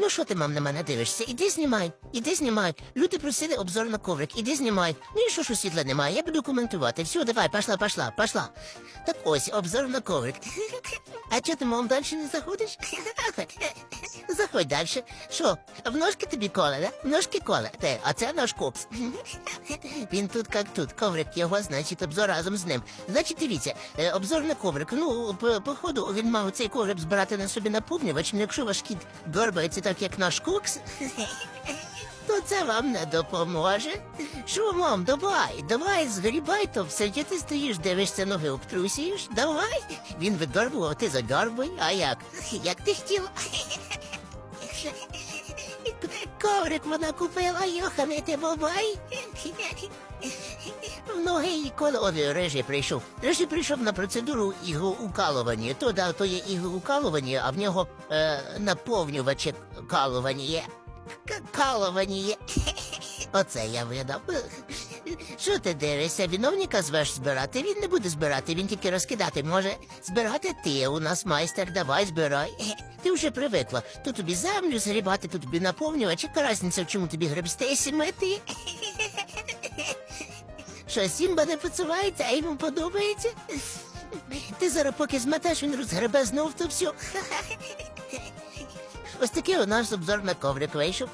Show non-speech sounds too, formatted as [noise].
Ну що ти, мам, на мене дивишся? Іди знімай, іди знімай. Люди просили обзор на коврик, іди знімай. Ну і що, що світла немає, я буду коментувати. Все, давай, пошла, пошла, пошла. Так ось, обзор на коврик. [laughs] А чого ти, мам, далі не заходиш? [laughs] Заходь далі. Що, в ножки тобі коле, да? В ножки коле. Те, а це наш копс. [laughs] Він тут як тут. Коврик його, значить, обзор разом з ним. Значить, дивіться, е, обзор на коврик. Ну, по, походу, він мав цей коврик збирати на собі наповнювач. Ну, якщо ваш кіт горбається так, як наш кокс, [laughs] то це вам не допоможе. Що, мам, давай, давай, згрібай то все, Чи ти стоїш, дивишся, ноги обтрусюєш? Давай. Він видорбував, ти задорбуй, а як? [laughs] Як ти хотіла? Коврик вона купила, йохане ти бабай. В ноги їй колові режі прийшов. Режі прийшов на процедуру ігоукалування. То да, то є ігоукалування, а в нього е, наповнюваче калування. Калування. Оце я видав. Що ти дивишся? Виновника звеш збирати? Він не буде збирати, він тільки розкидати може. Збирати ти у нас майстер, давай збирай. Ти вже привикла. То тобі землю згрібати, то тобі наповнювач. Яка різниця, в чому тобі гребсти і сімити? Що, Сімба не поцувається, а йому подобається? Ти зараз поки зметеш, він розгребе знов, то все. Ось такий у нас обзор на коврик вийшов.